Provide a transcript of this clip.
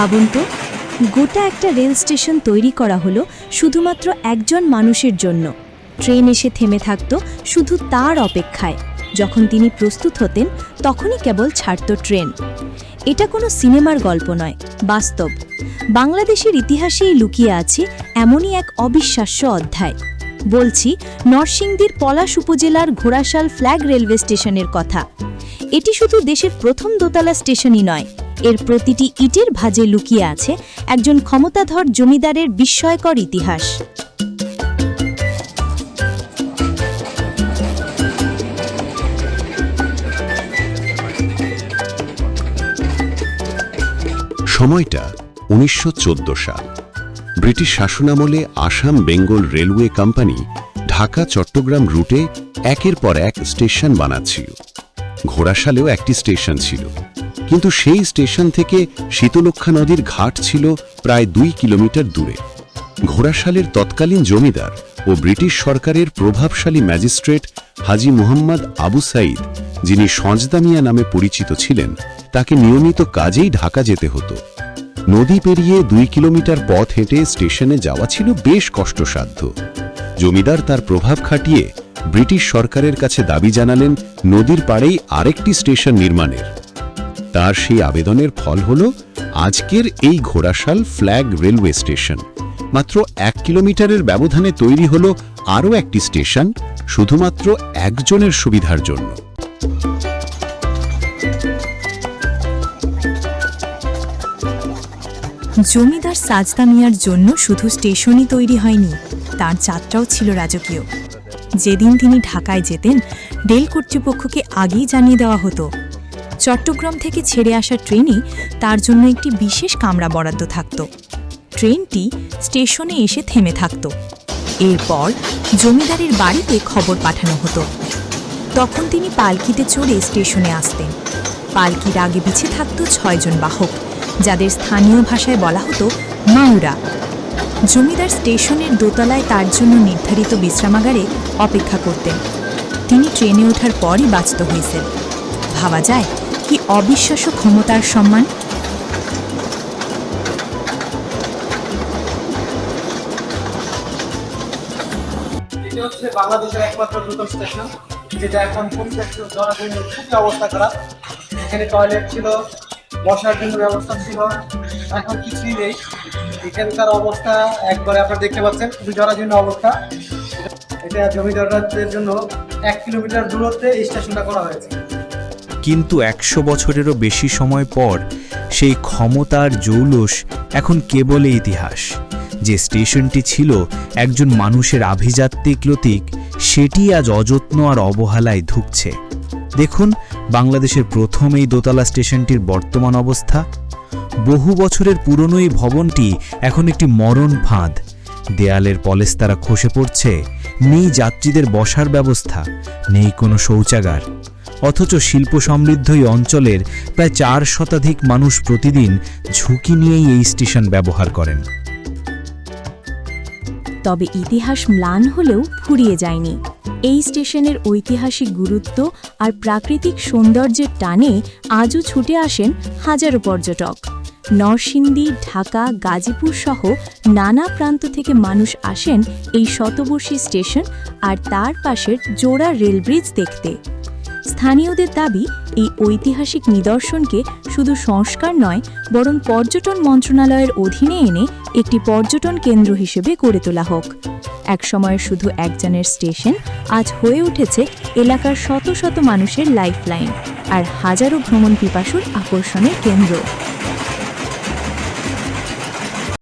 ভাবুন তো, গোটা একটা রেল স্টেশন তৈরি করা হলো শুধুমাত্র একজন মানুষের জন্য। ট্রেন এসে থেমে থাকতো শুধু তার অপেক্ষায়। যখন তিনি প্রস্তুত হতেন, তখনই কেবল ছাড়ত ট্রেন। এটা কোনো সিনেমার গল্প নয়, বাস্তব। বাংলাদেশের ইতিহাসেই লুকিয়ে আছে এমনই এক অবিশ্বাস্য অধ্যায়। বলছি, নরসিংদীর পলাশ উপজেলার ঘোড়াশাল ফ্ল্যাগ রেলওয়ে স্টেশনের কথা। এটি শুধু দেশের প্রথম দোতলা স্টেশনই নয় এর প্রতিটি ইটের ভাঁজে লুকিয়ে আছে একজন ক্ষমতাধর জমিদারের বিস্ময়কর ইতিহাস। সময়টা উনিশশো চোদ্দ সাল। ব্রিটিশ শাসনামলে আসাম বেঙ্গল রেলওয়ে কোম্পানি ঢাকা চট্টগ্রাম রুটে একের পর এক স্টেশন বানাচ্ছিল। ঘোড়াশালেও একটি স্টেশন ছিল। কিন্তু সেই স্টেশন থেকে শীতলক্ষা নদীর ঘাট ছিল প্রায় দুই কিলোমিটার দূরে। ঘোড়াশালের তৎকালীন জমিদার ও ব্রিটিশ সরকারের প্রভাবশালী ম্যাজিস্ট্রেট হাজি মুহাম্মদ আবু সাইদ যিনি সজদামিয়া নামে পরিচিত ছিলেন, তাকে নিয়মিত কাজেই ঢাকা যেতে হতো। নদী পেরিয়ে দুই কিলোমিটার পথ হেঁটে স্টেশনে যাওয়া ছিল বেশ কষ্টসাধ্য। জমিদার তার প্রভাব খাটিয়ে ব্রিটিশ সরকারের কাছে দাবি জানালেন, নদীর পাড়েই আরেকটি স্টেশন নির্মাণের। তার সেই আবেদনের ফল হল আজকের এই ঘোড়াশাল ফ্ল্যাগ রেলওয়ে স্টেশন। মাত্র এক কিলোমিটারের ব্যবধানে তৈরি হল আরও একটি স্টেশন, শুধুমাত্র একজনের সুবিধার জন্য। জমিদার সাজদা মিয়ার জন্য শুধু স্টেশনই তৈরি হয়নি, তার যাত্রাও ছিল রাজকীয়। যেদিন তিনি ঢাকায় যেতেন, রেল কর্তৃপক্ষকে আগেই জানিয়ে দেওয়া হতো চট্টগ্রাম থেকে ছেড়ে আসা ট্রেনে তার জন্য একটি বিশেষ কামরা বরাদ্দ থাকত। ট্রেনটি স্টেশনে এসে থেমে থাকত। এরপর জমিদারের বাড়িতে খবর পাঠানো হতো। তখন তিনি পালকিতে চড়ে স্টেশনে আসতেন। পালকির আগে পিছে থাকত ছয়জন বাহক, যাদের স্থানীয় ভাষায় বলা হতো মাউরা। জমিদার স্টেশনের দোতলায় তার জন্য নির্ধারিত বিশ্রামাগারে অপেক্ষা করতেন। তিনি ট্রেনে ওঠার পরই বাঁচত হয়েছেন। ভাবা যায় কি অবিশ্বাস্য ক্ষমতার সম্মান? এটি হচ্ছে বাংলাদেশের একমাত্র দ্রুত স্টেশন, যেটা এখন খুবই অবস্থা খারাপ এখানে টয়লেট ছিল, বসার জন্য ব্যবস্থা ছিল, এখন কিছুই নেই। এখানকার অবস্থা একবারে আপনারা দেখতে পাচ্ছেন খুবই জরাজীর্ণ অবস্থা। এটা জমিদারদের জন্য এক কিলোমিটার দূরত্বে এই স্টেশনটা করা হয়েছে। কিন্তু একশো বছরেরও বেশি সময় পর সেই ক্ষমতার জৌলস এখন কেবলই ইতিহাস। যে স্টেশনটি ছিল একজন মানুষের আভিজাত্যিক লতিক, সেটি আজ অযত্ন আর অবহেলায় ধুকছে। দেখুন, বাংলাদেশের প্রথম এই দোতলা স্টেশনটির বর্তমান অবস্থা। বহু বছরের পুরনো এই ভবনটি এখন একটি মরণ ফাঁদ। দেয়ালের পলেস্তারা খসে পড়ছে, নেই যাত্রীদের বসার ব্যবস্থা, নেই কোনো শৌচাগার। অথচ শিল্প সমৃদ্ধ এই অঞ্চলের প্রায় চার শতাধিক মানুষ প্রতিদিন ঝুঁকি নিয়েই এই স্টেশন ব্যবহার করেন। তবে ইতিহাস ম্লান হলেও ফুরিয়ে যায়নি। এই স্টেশনের ঐতিহাসিক গুরুত্ব আর প্রাকৃতিক সৌন্দর্যের টানে আজও ছুটে আসেন হাজারো পর্যটক। নরসিংদী, ঢাকা, গাজীপুর সহ নানা প্রান্ত থেকে মানুষ আসেন এই শতবর্ষী স্টেশন আর তার পাশের জোড়া রেল ব্রিজ দেখতে। স্থানীয়দের দাবি, এই ঐতিহাসিক নিদর্শনকে শুধু সংস্কার নয়, বরং পর্যটন মন্ত্রণালয়ের অধীনে এনে একটি পর্যটন কেন্দ্র হিসেবে গড়ে তোলা হোক। একসময় শুধু একজনের স্টেশন, আজ হয়ে উঠেছে এলাকার শত শত মানুষের লাইফলাইন, আর হাজারো ভ্রমণ পিপাসুর আকর্ষণের কেন্দ্র।